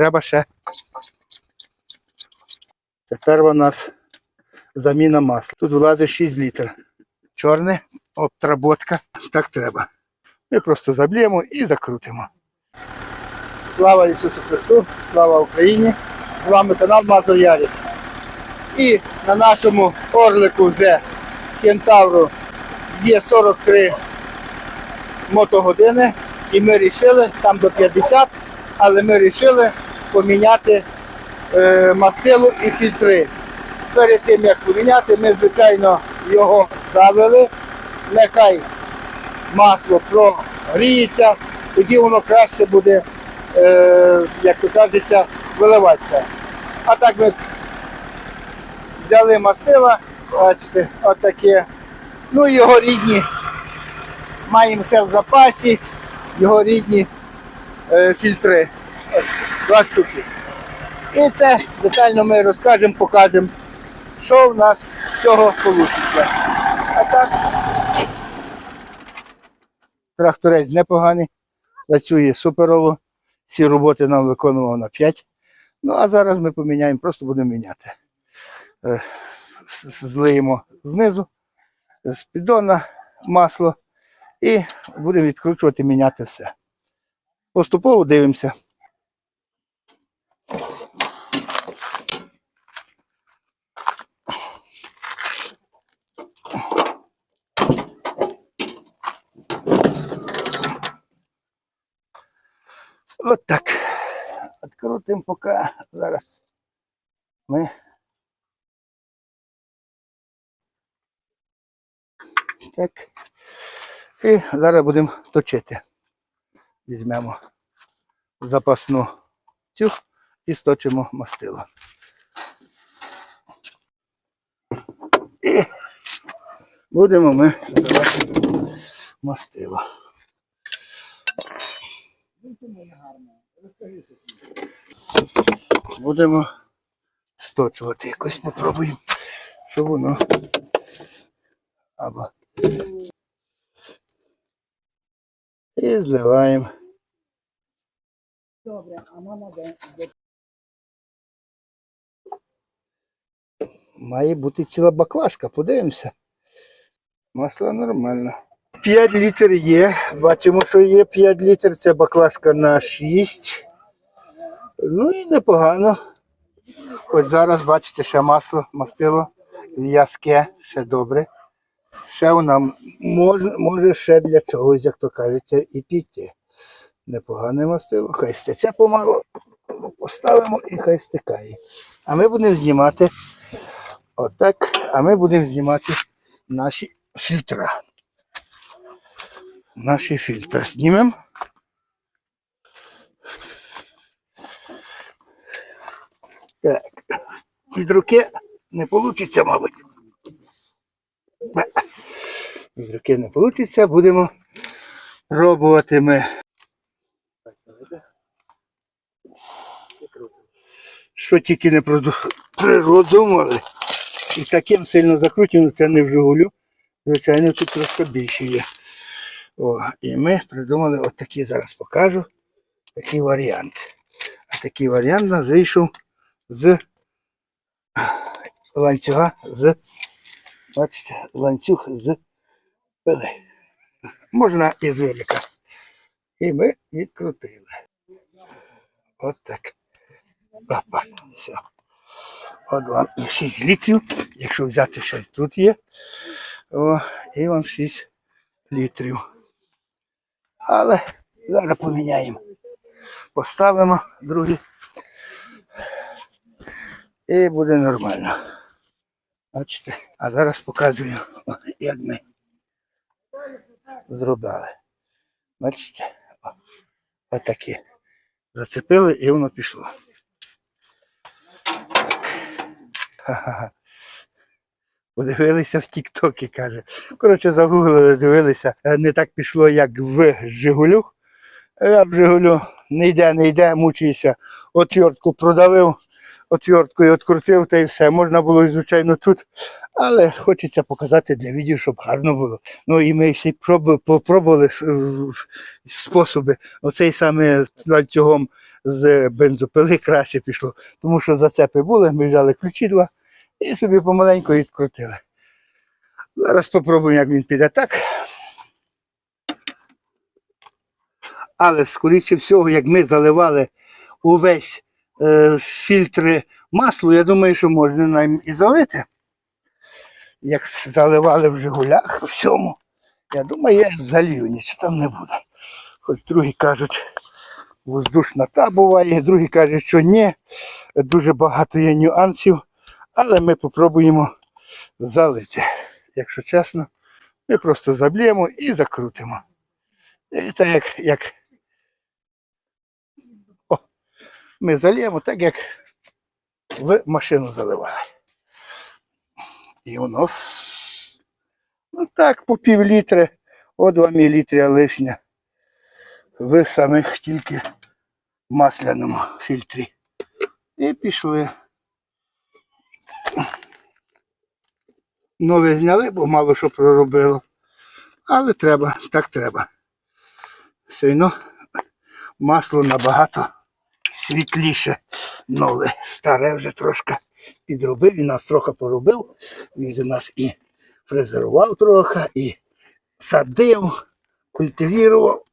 треба ще. Тепер у нас заміна масла. Тут влазить 6 літрів. Чорне, обтработка. Так треба. Ми просто заблємо і закрутимо. Слава Ісусу Христу, слава Україні! З вами канал Мазур Ярик. І на нашому орлику вже Кентавру є 43 мотогодини. І ми вирішили, там до 50, але ми вирішили поміняти е, мастило і фільтри. Перед тим як поміняти, ми звичайно його завели. Нехай масло прогріється, тоді воно краще буде, е, як то кажеться, виливатися. А так ми взяли мастила, бачите, отаке. Ну і його рідні. Маємо все в запасі, його рідні е, фільтри. Ось, два штуки. І це детально ми розкажемо, покажемо, що в нас з цього вийде. А так, тракторець непоганий, працює суперово. Всі роботи нам виконував на 5. Ну а зараз ми поміняємо, просто будемо міняти. Е, Злиємо знизу, з піддона масло і будемо відкручувати, міняти все. Поступово дивимося. От так. Відкрутимо поки зараз. Ми. Так. І зараз будемо точити. Візьмемо запасну цю і сточимо мастило. І будемо ми здавати мастило. Будемо сточувати якось попробуємо, щоб воно або і зливаємо. Добре, а мама де? Має бути ціла баклажка, подивимося. Масло нормально. 5 літрів є. Бачимо, що є 5 літрів. Це баклажка на 6. Ну і непогано. Хоч зараз, бачите, ще масло, мастило в'язке, ще добре. Ще вона може, може ще для чогось, як то кажеться, і піти. Непогане мастило. Хай стече помалу. Поставимо і хай стикає. А ми будемо знімати Отак. А ми будемо знімати наші фільтра. Наші фільтри знімемо. Так. Від руки не вийде, мабуть. Від руки не вийде, будемо пробувати ми. Що тільки не придумали. І таким сильно закручено, це не в Жигулю. Звичайно, тут трошки більше є. О, і ми придумали от такий, зараз покажу. Такий варіант. А такий варіант нас вийшов з ланцюга з. Бачите, ланцюг з пили. Можна із велика. І ми відкрутили. От так. Опа, все. От вам і 6 літрів, якщо взяти ще тут є. О, і вам 6 літрів. Але зараз поміняємо. Поставимо другий. І буде нормально. Бачите? А зараз показую, як ми зробили. Бачите? Отакі. Зацепили і воно пішло. Ха-ха-ха. Подивилися в Тік-Токі, каже. Коротше, загуглили, дивилися. Е, Не так пішло, як в Жигулю. Я в Жигулю не йде, не йде, мучуюся. Отвертку продавив, отверткою відкрутив та і все. Можна було, звичайно, тут. Але хочеться показати для відео, щоб гарно було. Ну і ми всі проб- попробували е, способи. Оцей саме ланцюгом з бензопили краще пішло. Тому що зацепи були, ми взяли ключі два і собі помаленьку відкрутили. Зараз спробуємо, як він піде так. Але, скоріше всього, як ми заливали увесь е, фільтри масло, я думаю, що можна нам і залити. Як заливали в Жигулях, всьому. Я думаю, я залью, нічого там не буде. Хоч другі кажуть, воздушна та буває, другі кажуть, що ні. Дуже багато є нюансів, але ми попробуємо залити. Якщо чесно, ми просто заблємо і закрутимо. І це як, як О, ми зальємо так, як в машину заливали. І воно ну так, по пів літри, о 2 мілітри лишня. В самих тільки масляному фільтрі. І пішли. Нове зняли, бо мало що проробило. Але треба, так треба. Все одно масло набагато світліше нове. Старе вже трошки підробив, він нас трохи поробив. Він нас і фрезерував трохи, і садив, культивував.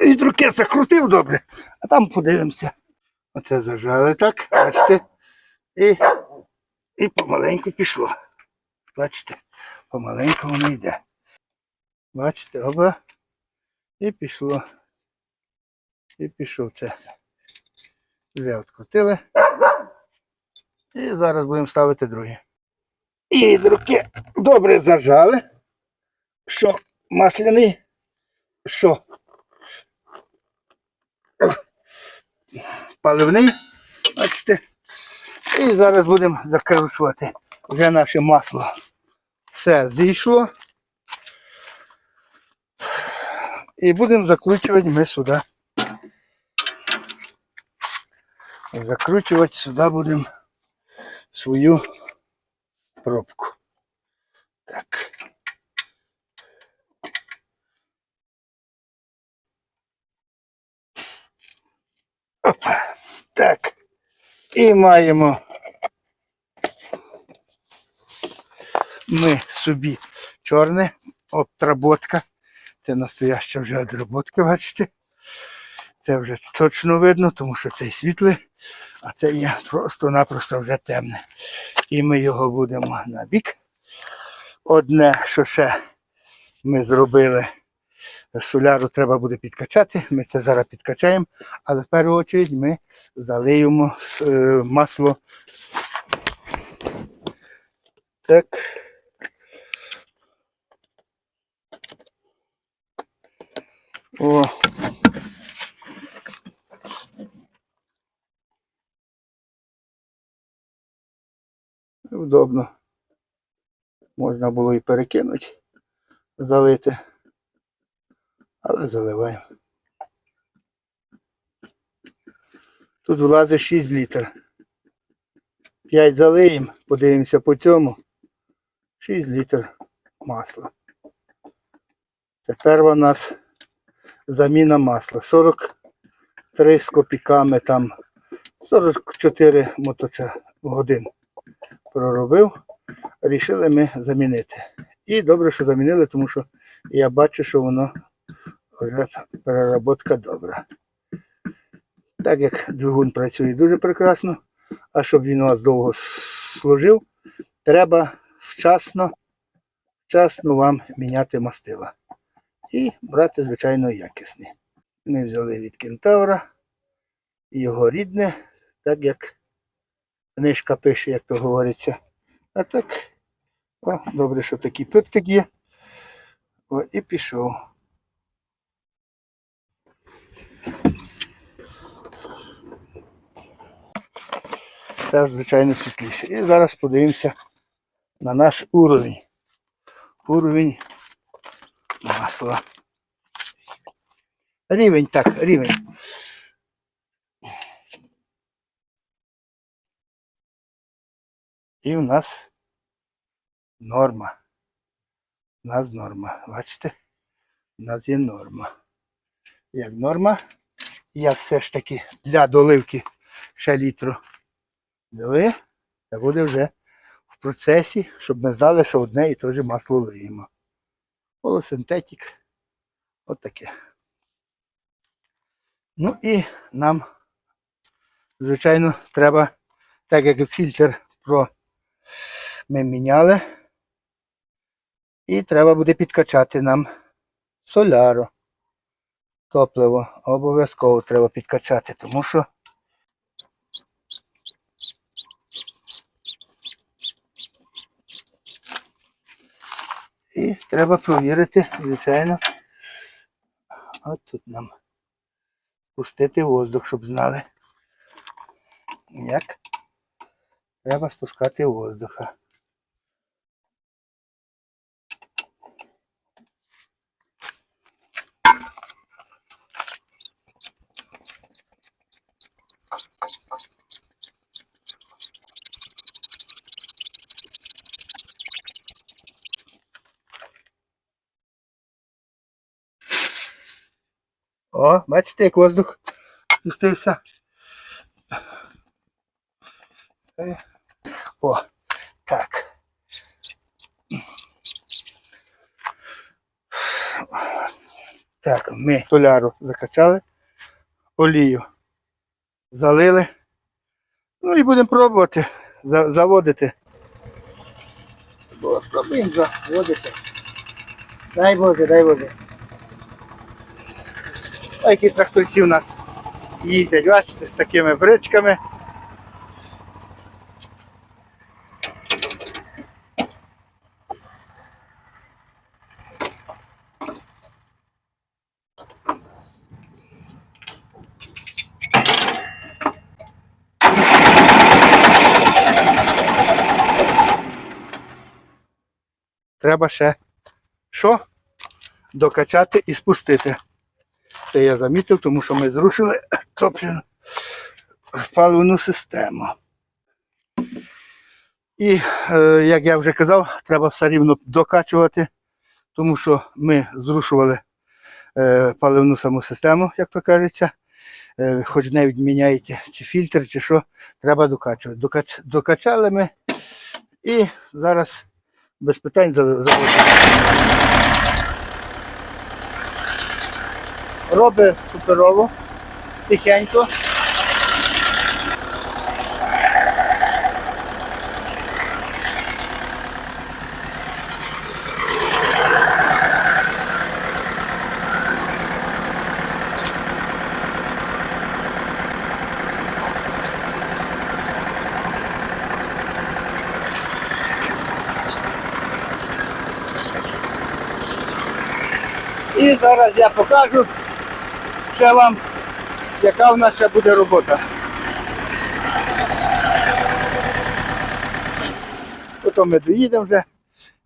І руки закрутив добре, а там подивимося. Оце зажали так, бачите. І, і помаленьку пішло. Бачите, помаленьку воно йде. Бачите, оба. І пішло. І пішов це. Вже відкрутили. І зараз будемо ставити друге. І руки добре зажали. Що масляний, що паливний. Бачите. І зараз будемо закручувати вже наше масло. Все зійшло. І будемо закручувати ми сюди. Закручувати сюди будемо свою пробку. Так. Опа. Так. І маємо ми собі чорне обтработка. Це настояща вже обработка, бачите. Це вже точно видно, тому що це світле, а це є просто-напросто вже темне. І ми його будемо на бік. Одне, що ще ми зробили, соляру треба буде підкачати. Ми це зараз підкачаємо, але в першу чергу ми залиємо е, масло. Так. О. Удобно. Можна було і перекинути, залити. Але заливаємо. Тут влазить 6 літрів. 5 залиємо, подивимося по цьому. 6 літрів масла. Це перша у нас заміна масла. 43 з копійками там 44 моточа годин проробив. Рішили ми замінити. І добре, що замінили, тому що я бачу, що воно вже переработка добра. Так як двигун працює дуже прекрасно, а щоб він у вас довго служив, треба вчасно, вчасно вам міняти мастила. І брати, звичайно, якісні. Ми взяли від кентавра його рідне, так як книжка пише, як то говориться. А так, о, добре, що такий пиптик є. О, і пішов. Це, звичайно, світліше. І зараз подивимося на наш уровень. Уровень масла. Рівень, так, рівень. І в нас норма. У нас норма. Бачите? У нас є норма. Як норма, я все ж таки для доливки ще літру дали. Це буде вже в процесі, щоб ми знали, що одне і те ж масло лиємо. Полусинтетик. От таке. Ну і нам, звичайно, треба, так як фільтр про ми міняли, і треба буде підкачати нам соляру. Топливо обов'язково треба підкачати, тому що І треба провірити, звичайно. От тут нам пустити воздух, щоб знали. Як треба спускати воздуха. О, бачите, як воздух спустився. О, так. Так, ми соляру закачали, олію залили. Ну і будемо пробувати за- заводити. Пробуємо заводити. Дай Боже, дай Боже. А які тракторці у нас їздять, бачите, з такими бричками. Треба ще що? Докачати і спустити. Це я замітив, тому що ми зрушили топливну паливну систему. І, е, як я вже казав, треба все рівно докачувати, тому що ми зрушували е, паливну саму систему, як то кажеться. Е, хоч навіть міняєте чи фільтр, чи що, треба докачувати. Докач, докачали ми і зараз без питань за- заводимо. Робить суперово, тихенько. І зараз я покажу ще вам, яка в нас ще буде робота. Потім ми доїдемо вже.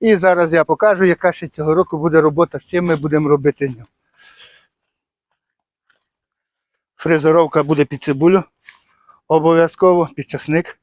І зараз я покажу, яка ще цього року буде робота, з чим ми будемо робити нього. Фрезеровка буде під цибулю. Обов'язково під часник.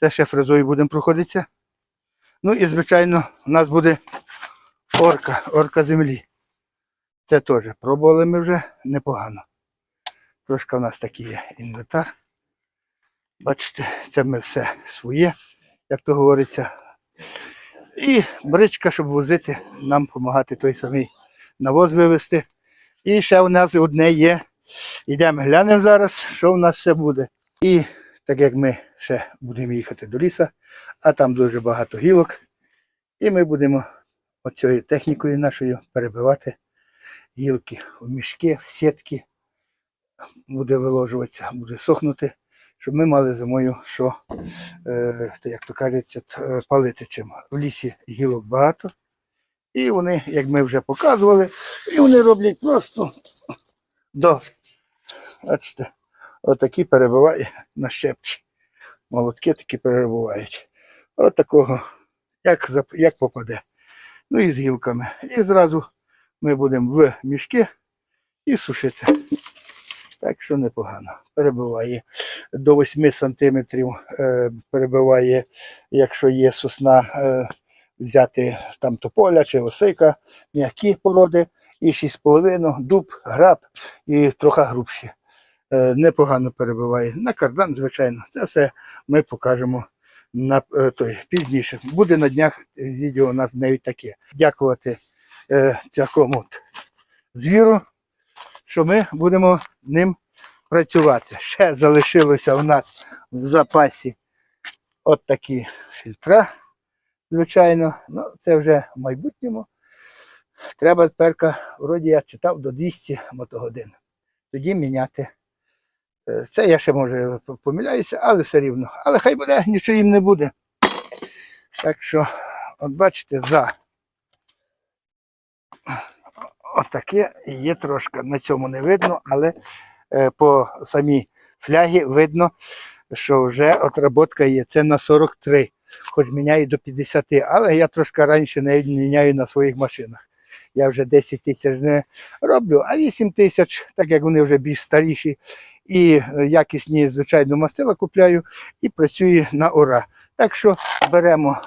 Це ще фрезою будемо проходитися. Ну і, звичайно, у нас буде орка, орка землі. Це теж пробували ми вже непогано. Трошки в нас такий є інвентар. Бачите, це ми все своє, як то говориться. І бричка, щоб возити, нам допомагати той самий навоз вивезти. І ще у нас одне є. Йдемо глянемо зараз, що в нас ще буде. І так як ми ще будемо їхати до ліса, а там дуже багато гілок. І ми будемо оцією технікою нашою перебивати гілки в мішки, в сітки. Буде виложуватися, буде сохнути, щоб ми мали зимою що, е, як то кажеться, е, палити чим. В лісі гілок багато. І вони, як ми вже показували, і вони роблять просто до. Бачите, отакі перебиває на щепки. Молотки такі перебувають. От такого, як, як попаде. Ну і з гілками. І зразу ми будемо в мішки і сушити. Так що непогано. Перебиває до 8 сантиметрів, е, перебиває, якщо є сосна, е, взяти там тополя чи осика, м'які породи, і 6,5, дуб, граб і трохи грубші. Е, непогано перебиває. На кардан, звичайно. Це все ми покажемо на е, той, пізніше. Буде на днях відео у нас навіть таке. Дякувати е, цякому звіру, що ми будемо ним працювати. Ще залишилося у нас в запасі от такі фільтра, звичайно. Ну, це вже в майбутньому. Треба тепер, вроді я читав, до 200 мотогодин. Тоді міняти. Е, Це я ще може помиляюся, але все рівно. Але хай буде, нічого їм не буде. Так що, от бачите, за отаке є трошки. На цьому не видно, але е, по самій флягі видно, що вже отработка є. Це на 43, хоч міняю до 50, але я трошки раніше не міняю на своїх машинах. Я вже 10 тисяч не роблю, а 8 тисяч, так як вони вже більш старіші, і е, якісні, звичайно, мастила купляю і працюю на ура. Так що беремо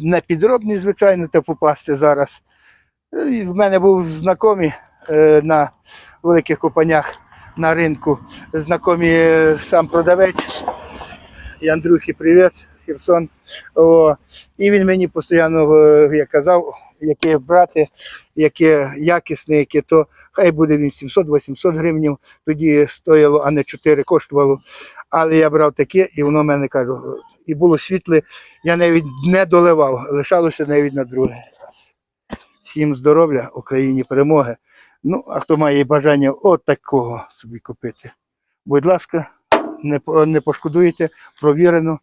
не підробні, звичайно, та попасти зараз. І в мене був знайомий е, на великих купанях на ринку. Знайомий е, сам продавець. Андрюхі, привіт, Херсон. О, і він мені постійно е, я казав, яке брати, яке якісне, яке то хай буде він 700-800 гривень, тоді стояло, а не 4 коштувало. Але я брав таке, і воно в мене кажу, і було світле, я навіть не доливав, лишалося навіть на другий раз. Всім здоров'я, Україні перемоги. Ну, а хто має бажання от такого собі купити, будь ласка, не, не пошкодуєте, провірено.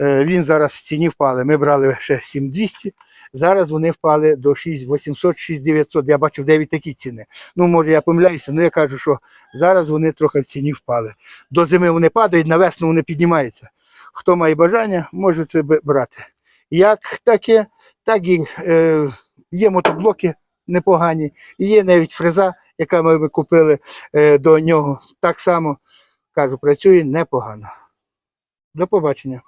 Е, Він зараз в ціні впали. Ми брали ще 7200, зараз вони впали до 6800, 6900. Я бачив 9 такі ціни. Ну, може, я помиляюся, але я кажу, що зараз вони трохи в ціні впали. До зими вони падають, на весну вони піднімаються. Хто має бажання, може це брати. Як таке, так і е, є мотоблоки непогані, і є навіть фреза, яка ми купили е, до нього. Так само кажу, працює непогано. До побачення.